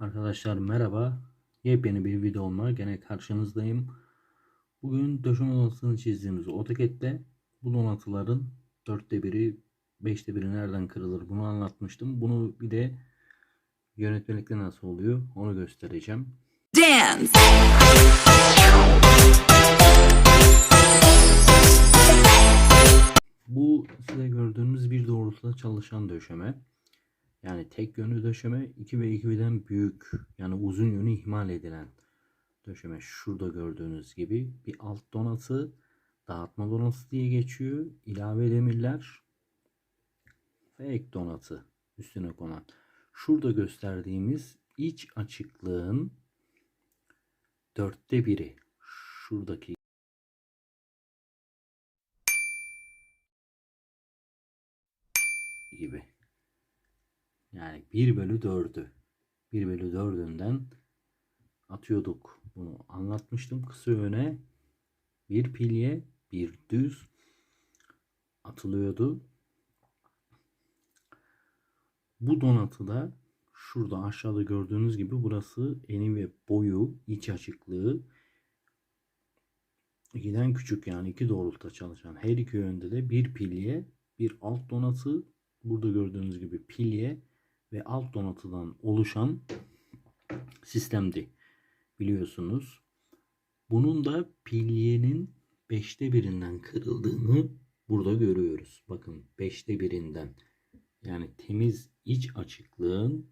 Arkadaşlar merhaba. Yepyeni bir videomla gene karşınızdayım. Bugün döşeme donatısını çizdiğimiz AutoCAD'de bu donatıların dörtte biri, beşte biri nereden kırılır bunu anlatmıştım. Bunu bir de yönetmelikte nasıl oluyor onu göstereceğim. Dance. Bu size gördüğünüz bir doğrultuda çalışan döşeme. Yani tek yönlü döşeme 2 ve 2'den büyük yani uzun yönü ihmal edilen döşeme. Şurada gördüğünüz gibi bir alt donatı dağıtma donatı diye geçiyor. İlave demirler ve ek donatı üstüne konan. Şurada gösterdiğimiz iç açıklığın dörtte biri. Şuradaki gibi. Yani 1 bölü 4'ü. 1 bölü 4'ünden atıyorduk. Bunu anlatmıştım. Kısa öne bir pilye bir düz atılıyordu. Bu donatıda şurada aşağıda gördüğünüz gibi burası eni ve boyu iç açıklığı ikiden küçük yani iki doğrultuda çalışan her iki yönde de bir pilye bir alt donatı burada gördüğünüz gibi pilye ve alt donatıdan oluşan sistemdi biliyorsunuz. Bunun da pilyenin beşte birinden kırıldığını burada görüyoruz. Bakın beşte birinden yani temiz iç açıklığın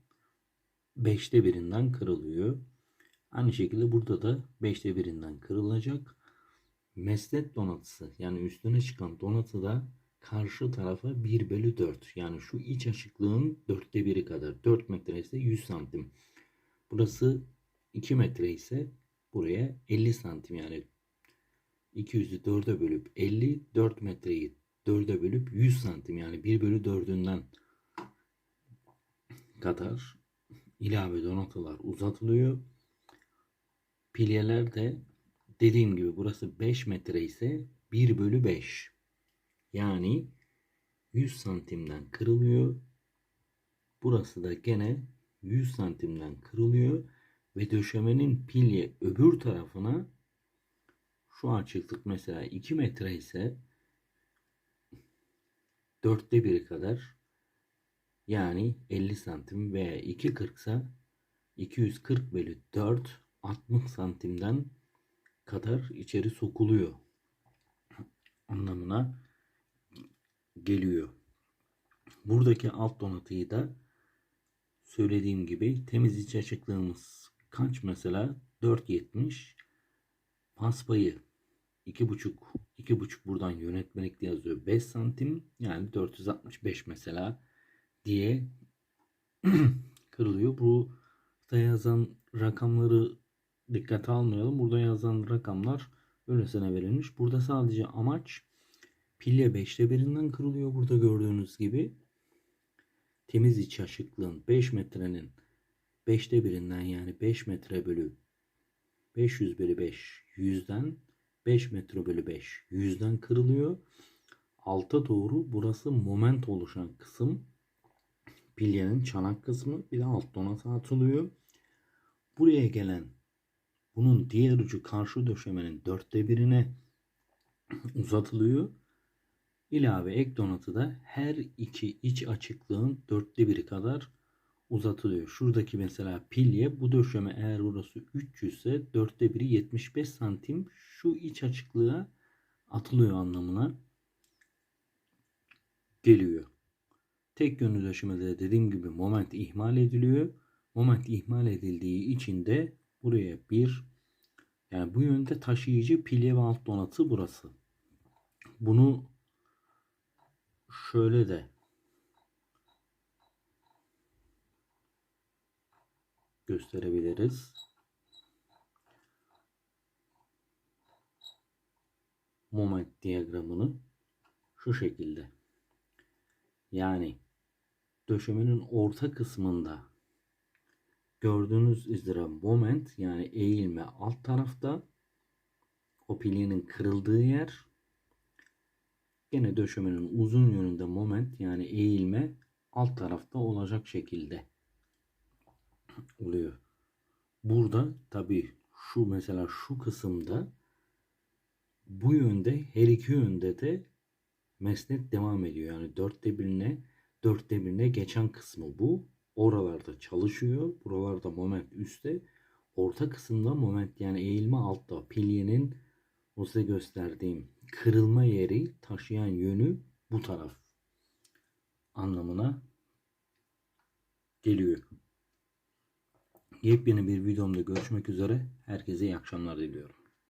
beşte birinden kırılıyor. Aynı şekilde burada da beşte birinden kırılacak. Mesnet donatısı yani üstüne çıkan donatı da karşı tarafa 1 bölü 4. Yani şu iç açıklığın dörtte biri kadar. 4 metre ise 100 santim. Burası 2 metre ise buraya 50 santim yani 200'ü 4'e bölüp 50 4 metreyi 4'e bölüp 100 santim yani 1 bölü 4'ünden kadar ilave donatılar uzatılıyor. Pilyeler de dediğim gibi burası 5 metre ise 1 bölü 5. Yani 100 santimden kırılıyor. Burası da gene 100 santimden kırılıyor. Ve döşemenin pilye öbür tarafına şu açıklık mesela 2 metre ise dörtte biri kadar yani 50 santim veya 2.40 ise 240 bölü 4 60 santimden kadar içeri sokuluyor anlamına geliyor. Buradaki alt donatıyı da söylediğim gibi temiz iç açıklığımız kaç mesela 4.70 paspayı 2.5 2.5 buradan yönetmelikte yazıyor 5 santim yani 465 mesela diye kırılıyor. Burada yazan rakamları dikkate almayalım. Burada yazan rakamlar öylesine verilmiş. Burada sadece amaç pilye 5'te birinden kırılıyor. Burada gördüğünüz gibi temiz iç açıklığın 5 metrenin 5'te birinden yani 5 metre bölü 500 bölü 5 yüzden 5 metre bölü 5 yüzden kırılıyor. Alta doğru burası moment oluşan kısım pilyenin çanak kısmı bir de alt donatı atılıyor. Buraya gelen bunun diğer ucu karşı döşemenin dörtte birine uzatılıyor. İlave ek donatı da her iki iç açıklığın dörtte biri kadar uzatılıyor. Şuradaki mesela pilye bu döşeme eğer burası 300 ise dörtte biri 75 santim şu iç açıklığa atılıyor anlamına geliyor. Tek yönlü döşemede dediğim gibi moment ihmal ediliyor. Moment ihmal edildiği için de buraya bir yani bu yönde taşıyıcı pilye ve alt donatı burası. Bunu şöyle de gösterebiliriz. Moment diyagramını şu şekilde. Yani döşemenin orta kısmında gördüğünüz üzere moment yani eğilme alt tarafta o pilyenin kırıldığı yer gene döşemenin uzun yönünde moment yani eğilme alt tarafta olacak şekilde oluyor. Burada tabii şu mesela şu kısımda bu yönde her iki yönde de mesnet devam ediyor. Yani dörtte birine dörtte birine geçen kısmı bu. Oralarda çalışıyor. Buralarda moment üstte. Orta kısımda moment yani eğilme altta. Pilyenin o size gösterdiğim kırılma yeri taşıyan yönü bu taraf anlamına geliyor. Yepyeni bir videomda görüşmek üzere. Herkese iyi akşamlar diliyorum.